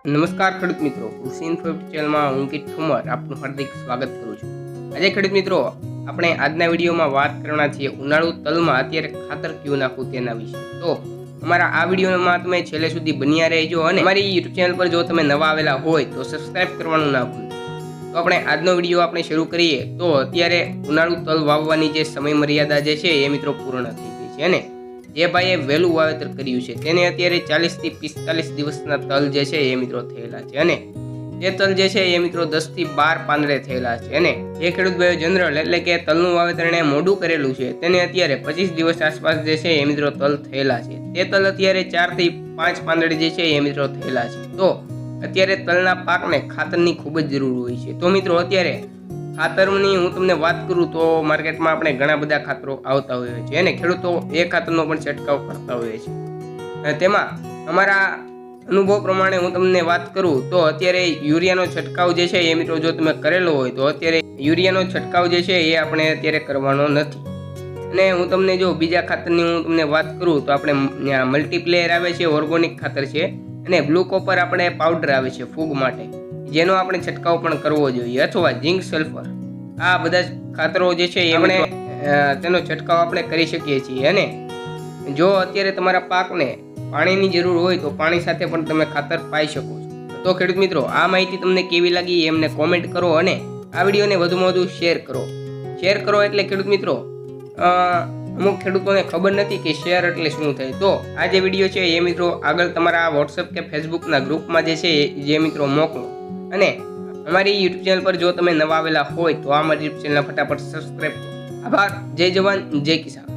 નમસ્કાર ખેડૂત મિત્રો, કૃષિ ઇન્ફો ચેનલમાં હું કિટ ઠુમર આપનું હાર્દિક સ્વાગત કરું છું. આજે ખેડૂત મિત્રો, આપણે આજના વિડીયોમાં વાત કરવાના છીએ ઉનાળુ તલમાં અત્યારે ખાતર કયું નાખવું તેના વિશે. તો અમારા આ વિડીયોમાં તમે છેલ્લે સુધી બન્યા રહેજો અને અમારી યુટ્યુબ ચેનલ પર જો તમે નવા આવેલા હોય તો સબસ્ક્રાઇબ કરવાનું ના ભૂલો. તો આપણે આજનો વીડિયો આપણે શરૂ કરીએ. તો અત્યારે ઉનાળુ તલ વાવવાની જે સમય મર્યાદા જે છે એ મિત્રો પૂર્ણ થઈ ગઈ છે અને જે ભાઈએ વહેલું વાવેતર કર્યું છે, તેને અત્યારે ચાલીસથી પિસ્તાલીસ દિવસના તલ જે છે એ મિત્રો થયેલા છે. અને જે તલ જે છે એ મિત્રો દસથી બાર પાંદડે થયેલા છે. અને જે ખેડૂત ભાઈઓ જનરલ એટલે કે તલનું વાવેતર એણે મોડું કરેલું છે, તેને અત્યારે પચીસ દિવસ આસપાસ જે છે એ મિત્રો તલ થયેલા છે. તે તલ અત્યારે ચારથી પાંચ પાંદડે જે છે એ મિત્રો થયેલા છે. તો અત્યારે તલના પાકને ખાતરની ખૂબ જ જરૂર હોય છે. તો મિત્રો અત્યારે ખાતરની હું તમને વાત કરું તો માર્કેટમાં આપણે ઘણા બધા ખાતરો આવતા હોય છે અને ખેડૂતો એ ખાતરનો પણ છંટકાવ કરતા હોય છે. તેમાં અમારા અનુભવ પ્રમાણે હું તમને વાત કરું તો અત્યારે યુરિયાનો છંટકાવ જે છે એ મિત્રો જો તમે કરેલો હોય તો અત્યારે યુરિયાનો છંટકાવ જે છે એ આપણે અત્યારે કરવાનો નથી. અને હું તમને જો બીજા ખાતરની હું તમને વાત કરું તો આપણે મલ્ટીપ્લેયર આવે છે ઓર્ગોનિક ખાતર છે અને બ્લુ કોપર આપણે પાવડર આવે છે ફૂગ માટે. જેનો આપણે છંટકાવ પણ કરવો જોઈએ અથવા ઝીંક સલ્ફર. આ બધા જ ખાતરો જે છે એમણે તેનો છંટકાવ આપણે કરી શકીએ છીએ. અને જો અત્યારે તમારા પાકને પાણીની જરૂર હોય તો પાણી સાથે પણ તમે ખાતર પાઈ શકો છો. તો ખેડૂત મિત્રો આ માહિતી તમને કેવી લાગી એમને કોમેન્ટ કરો અને આ વિડીયોને વધુમાં વધુ શેર કરો. શેર કરો એટલે ખેડૂત મિત્રો અમુક ખેડૂતોને ખબર નથી કે શેર એટલે શું થાય. તો આ જે વીડિયો છે એ મિત્રો આગળ તમારા વોટ્સઅપ કે ફેસબુકના ગ્રુપમાં જે છે એ જે મિત્રો મોકલો. અને અમારી યુટ્યુબ ચેનલ પર જો તમે નવા આવેલા હોય તો આ અમારી યુટ્યુબ ચેનલ ફટાફટ સબસ્ક્રાઈબ કરો. આભાર. જય જવાન. જય કિસાન.